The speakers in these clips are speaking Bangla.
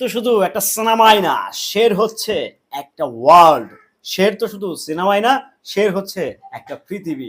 তো শুধু একটা সিনেমাই না, শের হচ্ছে একটা ওয়ার্ল্ড শের তো শুধু সিনেমাই না, শের হচ্ছে একটা পৃথিবী।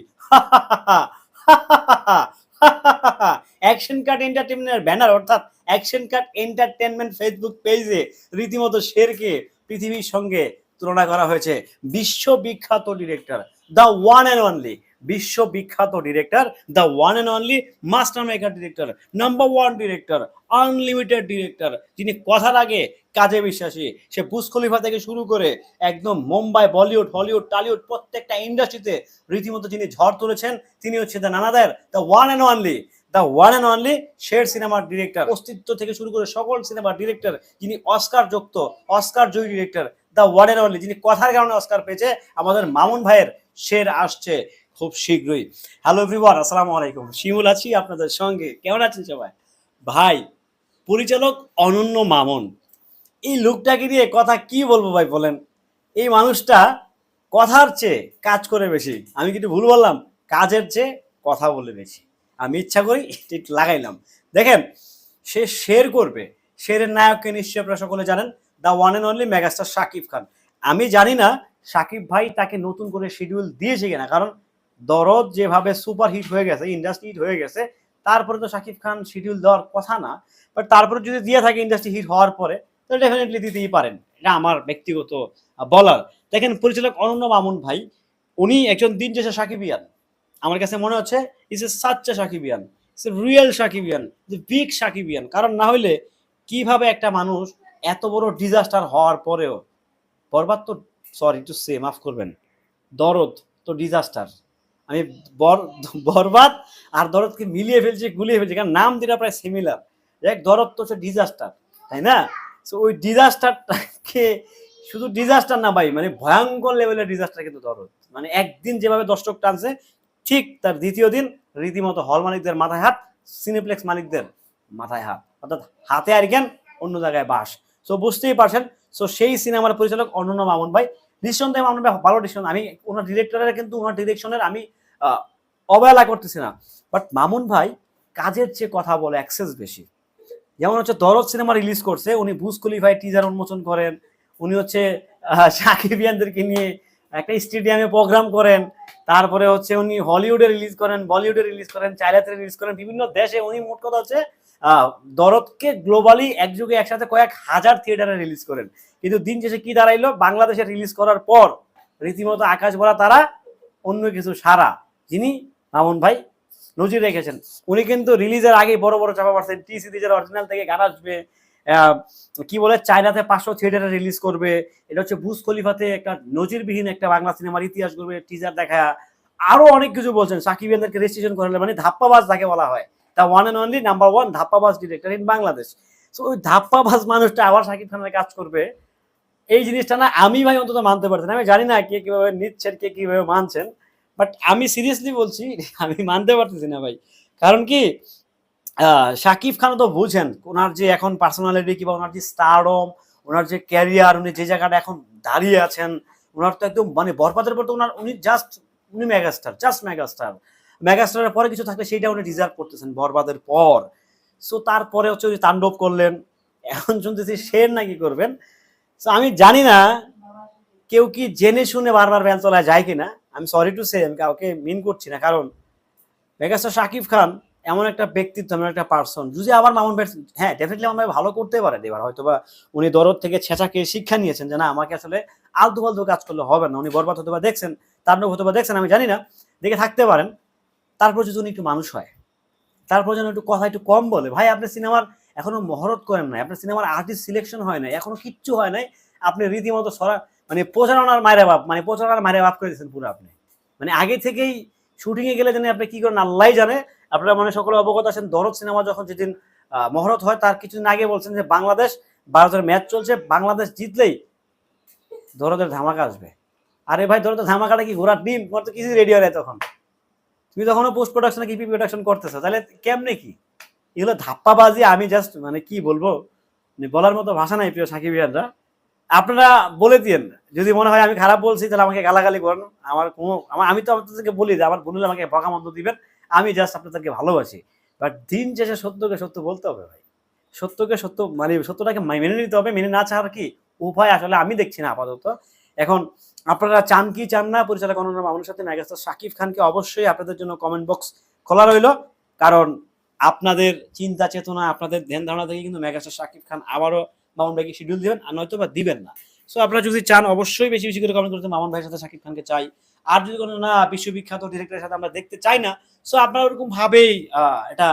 অ্যাকশন কাট এন্টারটেনমেন্টের ব্যানার অর্থাৎ অ্যাকশন কাট এন্টারটেনমেন্ট ফেসবুক পেজে রীতিমতো শেরকে পৃথিবীর সঙ্গে তুলনা করা হয়েছে। বিশ্ববিখ্যাত director the one and only বিশ্ববিখ্যাত director the one and only master maker director number one director unlimited director যিনি কথার আগে কাজে বিশ্বাসী, সে বুস খলিফা থেকে শুরু করে একদম মুম্বাই বলিউড হলিউড টালিউড প্রত্যেকটা ইন্ডাস্ট্রিতে রীতিমতো যিনি ঝড় তুলেছেন, তিনি হচ্ছে the নানাদার the one and only the one and only শের সিনেমার ডিরেক্টর অস্তিত্ব থেকে শুরু করে সকল সিনেমার ডিরেক্টর যিনি অস্কার যুক্ত Oscar Joyee director the one and only যিনি কথার কারণে অস্কার পেয়েছে, আমাদের মামুন ভাইয়ের শের আসছে। খুব শীঘ্রই। হ্যালো এভরিওয়ান আসসালামু আলাইকুম। শিমুল আছি আপনাদের সঙ্গে। কেমন আছেন সবাই? ভাই, পরিচালক অনন্য মামন। এই লোকটাকে দিয়ে কথা কি বলব ভাই বলেন? এই মানুষটা কথার চেয়ে কাজ করে বেশি। আমি কিন্তু ভুল বললাম, কাজের চেয়ে কথা বলে বেশি। আমি ইচ্ছা করি ঠিক লাগাইলাম। দেখেন, সে শের করবে। শেরের নায়ককে নিশ্চয়ই আপনারা সকলে জানেন the one and only megastar Shakib Khan. আমি জানি না, শাকিব ভাই তাকে নতুন করে শিডিউল দিয়েছে কিনা। কারণ দরদ যেভাবে সুপার হিট হয়ে গেছে ইন্ডাস্ট্রি হিট হয়ে গেছে, তারপরে তো শাকিব খান শিডিউল দেওয়ার কথা না বাট তারপরে যদি দিয়ে থাকে ইন্ডাস্ট্রি হিট হওয়ার পরে তাহলে ডেফিনেটলি দিতেই পারেন। এটা আমার ব্যক্তিগত বলার। দেখেন পরিচালক অনন্য মামুন ভাই, উনি একজন দিন শেষে সাকিবিয়ান আমার কাছে মনে হচ্ছে ইস এ সাচ্চা সাকিবিয়ান ইস এ রিয়েল সাকিবিয়ান বিগ সাকিবিয়ান কারণ না হলে কীভাবে একটা মানুষ এত বড় ডিজাস্টার হওয়ার পরেও, বরবাদ তো সরি টু সে মাফ করবেন, দরদ তো ডিজাস্টার আমি বরবাদ আর দরদকে মিলিয়ে ফেলছি, গুলিয়ে ফেলছি, কারণ নাম দুটা প্রায় সিমিলার এক দরদ তো হচ্ছে ডিজাস্টার তাই না? সো ওই ডিজাস্টারটাকে শুধু ডিজাস্টার না ভাই মানে ভয়ঙ্কর লেভেলের ডিজাস্টার কিন্তু দরদ। মানে একদিন যেভাবে দর্শক টানছে, ঠিক তার দ্বিতীয় দিন রীতিমতো হল মালিকদের মাথায় হাত সিনেপ্লেক্স মালিকদের মাথায় হাত। অর্থাৎ হাতে আর জ্ঞান, অন্য জায়গায় বাস। সো বুঝতেই পারছেন? সো সেই সিনেমার পরিচালক অনন্য মামুন ভাই। নিঃসন্দেহে মামুন ভাই, ভালো ডিরেকশন আমি ওনার ডিরেক্টরের কিন্তু ওনার ডিরেকশনের আমি অবহেলা করতেছি না। বাট মামুন ভাই কাজের চেয়ে কথা বলে অ্যাক্সেস বেশি। যেমন হচ্ছে দরদ সিনেমা রিলিজ করছে, উনি বুস খলিফায় টিজার উন্মোচন করেন, উনি হচ্ছে সাকিবিয়ানদেরকে নিয়ে একটা স্টেডিয়ামে প্রোগ্রাম করেন, তারপরে হচ্ছে উনি হলিউডে রিলিজ করেন বলিউডে রিলিজ করেন চাইনাতে রিলিজ করেন, বিভিন্ন দেশে উনি মোট কথা হচ্ছে দরদকে গ্লোবালি একযুগে একসাথে কয়েক হাজার থিয়েটারে রিলিজ করেন। কিন্তু দিন শেষে কি দাঁড়াইলো? বাংলাদেশে রিলিজ করার পর রীতিমতো আকাশ ভরা তারা, অন্য কিছু সারা। যিনি মামুন ভাই নজির রেখেছেন। উনি কিন্তু রিলিজের আগে বড় বড় চাপা পাচ্ছেন টি সিরিজের অরিজিনাল থেকে গান আসবে কি বলে, চায়নাতে পাঁচশো থিয়েটারে রিলিজ করবে। এটা হচ্ছে বুস খলিফাতে একটা নজিরবিহীন একটা বাংলা সিনেমার ইতিহাস করবে টিজার দেখা। আরও অনেক কিছু বলছেন। সাকিব ইয়ানদেরকে রেজিস্ট্রেশন করালে মানে ধাপ্পাবাজ যাকে বলা হয়। The one and only number one ধাপ্পাবাজ director in Bangladesh so ওই ধাপ্পাবাজ মানুষটা আবার সাকিব খানের কাজ করবে। এই জিনিসটা না আমি ভাই অন্তত মানতে পারছি না। আমি জানি না কে কীভাবে নিচ্ছেন, কে কীভাবে মানছেন। বাট আমি সিরিয়াসলি বলছি, আমি মানতে পারতেছি না ভাই। কারণ কি শাকিব খান তো বুঝেন, ওনার যে এখন পার্সোনালিটি কিংবা ওনার যে স্টারম ওনার যে ক্যারিয়ার উনি যে জায়গাটা এখন দাঁড়িয়ে আছেন, ওনার তো একদম মানে বরবাদের পর তো ওনার, উনি জাস্ট উনি মেগাস্টার জাস্ট মেগাস্টার মেগাস্টারের পরে কিছু থাকলে সেইটা উনি ডিজার্ভ করতেছেন বরবাদের পর। সো তারপরে হচ্ছে উনি তাণ্ডব করলেন। এখন শুনতেছি শের নাকি করবেন? সো আমি জানি না, কেউ কি জেনে শুনে বারবার ভ্যান চলায় যায় কিনা। আমি সরি টু সে কাউকে মিন করছি না। কারণ মেগাস্টার শাকিব খান এমন একটা ব্যক্তিত্ব, এমন একটা পার্সন যদি আবার মামুন ভাই হ্যাঁ ডেফিনেটলি আমার ভাই ভালো করতে পারেন। এবার হয়তো বা উনি দরদ থেকে ছেঁচাকে শিক্ষা নিয়েছেন যে, না, আমাকে আসলে আলতু ফালতু কাজ করলে হবে না। উনি বরবাদ হতে বা দেখছেন, তাণ্ডব হতে বা দেখছেন, আমি জানি না। দেখে থাকতে পারেন। তারপর যদি উনি একটু মানুষ হয়, তারপর যেন একটু কথা একটু কম বলে, ভাই, আপনি সিনেমার এখনও মহরত করেন নাই। আপনার সিনেমার আর্টিস্ট সিলেকশন হয় নাই। এখনও কিচ্ছু হয় নাই। আপনি রীতিমতো সরা মানে প্রচারণার মায়ের বাপ মানে প্রচারণার মায়ের বাপ করে দিয়েছেন পুরো আপনি। মানে আগে থেকেই শুটিংয়ে গেলে জানি আপনি কি করেন আল্লাহ জানে। আপনারা মানে সকলে অবগত আছেন, দরদ সিনেমা যখন যেদিন মহরত হয়, তার কিছুদিন আগে বলছেন যে বাংলাদেশ ভারতের ম্যাচ চলছে, বাংলাদেশ জিতলেই দরদের ধামাকা আসবে। আরে ভাই, দরদের ধামাকাটা কি ঘোরার ডিম? তোমার তো কিছু রেডি হয় তখন। তুমি তখনও পোস্ট প্রোডাকশন কি প্রোডাকশন করতেছো, তাহলে কেমনে কি? এগুলো ধাপ্পাবাজি, আমি জাস্ট মানে কি বলব? মানে বলার মতো ভাষা নাই প্রিয় সাকিবিয়ানরা আপনারা বলে দিয়েন। যদি মনে হয় আমি খারাপ বলছি, তাহলে আমাকে গালাগালি করেন। আমার কোনো, আমার, আমি তো আপনাদেরকে বলি যে, আমার বললে আমাকে বকা মন্দ দিবেন। আমি জাস্ট আপনাদেরকে ভালোবাসি। বাট দিন শেষে সত্যকে সত্য বলতে হবে ভাই। সত্যকে সত্য মানে সত্যটাকে মেনে নিতে হবে। মেনে না চাওয়ার কি উপায় আসলে আমি দেখছি না আপাতত। এখন আপনারা চান কি চান না, পরিচালক অনন্য আমার সাথে মেগাস্টার শাকিব খানকে অবশ্যই আপনাদের জন্য কমেন্ট বক্স খোলা রইল। কারণ আপনাদের চিন্তা চেতনা আপনাদের ধ্যান ধারণা থেকে কিন্তু মেগাস্টার শাকিব খান আবারও মামুন ভাইকে শিডিউল দিবেন আর নয়তো বা দিবেন না। সো আপনারা যদি চান, অবশ্যই বেশি বেশি করে কমেন্ট করতে মামুন ভাইয়ের সাথে শাকিব খানকে চাই। আর যদি কোনো না, বিশ্ববিখ্যাত ডিরেক্টরের সাথে আমরা দেখতে চাই না সো আপনারা ওরকম ভাবেই এটা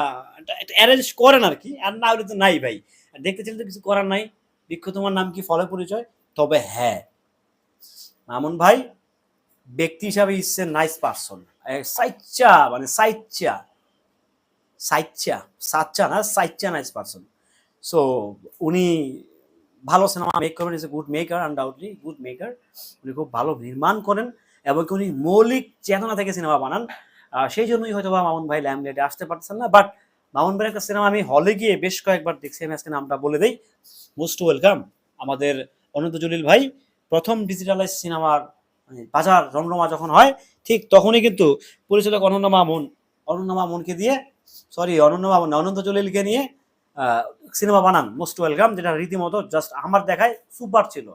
অ্যারেঞ্জ করেন আর কি আর না হলে তো নাই ভাই। দেখতে চাইলে তো কিছু করার নাই। বিখ্যাত তোমার নাম কি? ফলে পরিচয়? তবে হ্যাঁ। মামুন ভাই, ব্যক্তি হিসাবে ইস এ নাইস পার্সন সাইচ্চা মানে সাইচ্চা। সাইচ্চা, সাচ্চা না, সাইচ্চা নাইস পার্সন সো উনি ভালো সিনেমা মেক করেন is a good maker undoubtedly good maker উনি খুব ভালো নির্মাণ করেন এবং উনি মৌলিক চেতনা থেকে সিনেমা বানান। সেই জন্যই হয়তো বা মামুন ভাই ল্যামলেটে আসতে পারছেন না। বাট মামুন ভাইয়ের একটা সিনেমা আমি হলে গিয়ে বেশ কয়েকবার দেখছি, আমি আজকে নামটা বলে দিই। মোস্ট ওয়েলকাম আমাদের অনন্ত জলিল ভাই, প্রথম ডিজিটালাইজ সিনেমার বাজার রমরমা যখন হয়, ঠিক তখনই কিন্তু পরিচালক অনন্য মামুন, অনন্য মামুনকে দিয়ে সরি অনন্য মামুন অনন্ত জলিলকে নিয়ে সিনেমা বানান মোস্ট ওয়েলকাম যেটা রীতিমতো জাস্ট আমার দেখায় সুপার ছিল।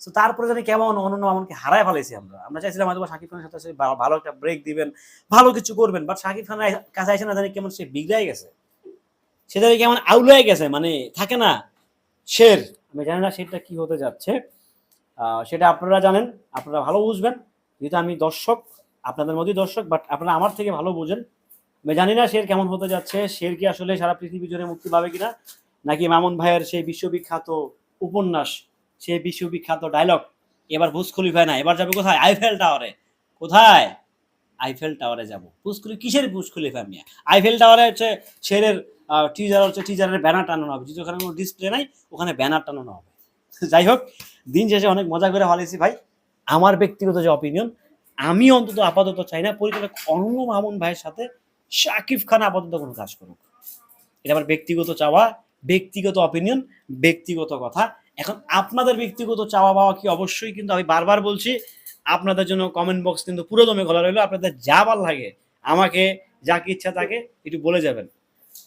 তো তারপরে জানি কেমন, অনন্য মামুনকে হারায় ফেলেছি আমরা। আমরা চাইছিলাম হয়তো শাকিব খানের সাথে ভালো একটা ব্রেক দিবেন, ভালো কিছু করবেন বাট শাকিব খানের কাছে আসে না জানি কেমন সে বিগড়াই গেছে। সে জানি কেমন আউলাই গেছে মানে থাকে না, শের। আমি জানি না সেটা কি হতে যাচ্ছে। সেটা আপনারা জানেন, আপনারা ভালো বুঝবেন। যেহেতু আমি দর্শক, আপনাদের মধ্যেই দর্শক বাট আপনারা আমার থেকে ভালো বুঝেন। জানি না শের কেমন হতে যাচ্ছে। শের কি আসলে সারা পৃথিবী জুড়ে মুক্তি পাবে কিনা? নাকি মামুন ভাইয়ের সেই বিশ্ববিখ্যাত উপন্যাস, সেই বিশ্ববিখ্যাত ডায়লগ এবার ভুজ খলিফায় না, এবার যাবে কোথায়? আইফেল টাওয়ারে কোথায়? আইফেল টাওয়ারে যাব। ভুজ কিসের খলিফা মিয়া? আইফেল টাওয়ারে হচ্ছে শেরের টিজার হচ্ছে টিজারের ব্যানার টানানো হবে। যেহেতু ওখানে কোনো ডিসপ্লে নাই, ওখানে ব্যানার টানানো হবে। যাই হোক, দিন শেষে অনেক মজা করে হলেছি ভাই। আমার ব্যক্তিগত যে অপিনিয়ন আমি অন্তত আপাতত চাই না, পরিচালক অনন্য মামুন ভাইয়ের সাথে শাকিব খান আপাতত কোনো কাজ করুক। এটা আমার ব্যক্তিগত চাওয়া, ব্যক্তিগত অপিনিয়ন ব্যক্তিগত কথা। এখন আপনাদের ব্যক্তিগত চাওয়া পাওয়া কি? অবশ্যই কিন্তু আমি বারবার বলছি, আপনাদের জন্য কমেন্ট বক্স কিন্তু পুরো দমে খোলা রইল। আপনাদের যা ভালো লাগে, আমাকে যা কি ইচ্ছা তাকে একটু বলে যাবেন।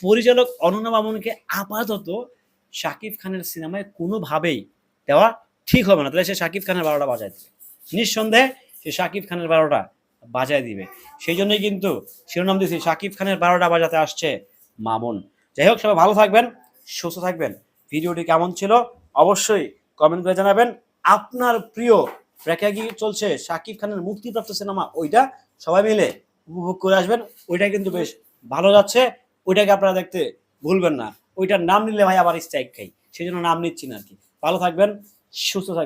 পরিচালক অনন্য মামুনকে আপাতত শাকিব খানের সিনেমায় কোনোভাবেই দেওয়া ঠিক হবে না। তাহলে সে শাকিব খানের বারোটা বাজায় দিবে। নিঃসন্দেহে সে শাকিব খানের বারোটা বাজায় দিবে। সেই জন্যই কিন্তু শিরোনাম দিয়েছি। শাকিব খানের বারোটা বাজাতে আসছে মামুন। যাই হোক, সবাই ভালো থাকবেন, সুস্থ থাকবেন। ভিডিওটি কেমন ছিল অবশ্যই কমেন্ট করে জানাবেন। আপনার প্রিয় গিয়ে চলছে শাকিব খানের মুক্তিপ্রাপ্ত সিনেমা ওইটা। সবাই মিলে উপভোগ করে আসবেন। ওইটা কিন্তু বেশ ভালো যাচ্ছে। ওইটাকে আপনারা দেখতে ভুলবেন না। ওইটার নাম নিলে ভাই আবার স্ট্রাইক খাই। সেই জন্য নাম নিচ্ছি না আর কি। ভালো থাকবেন, সুস্থ থাকবেন।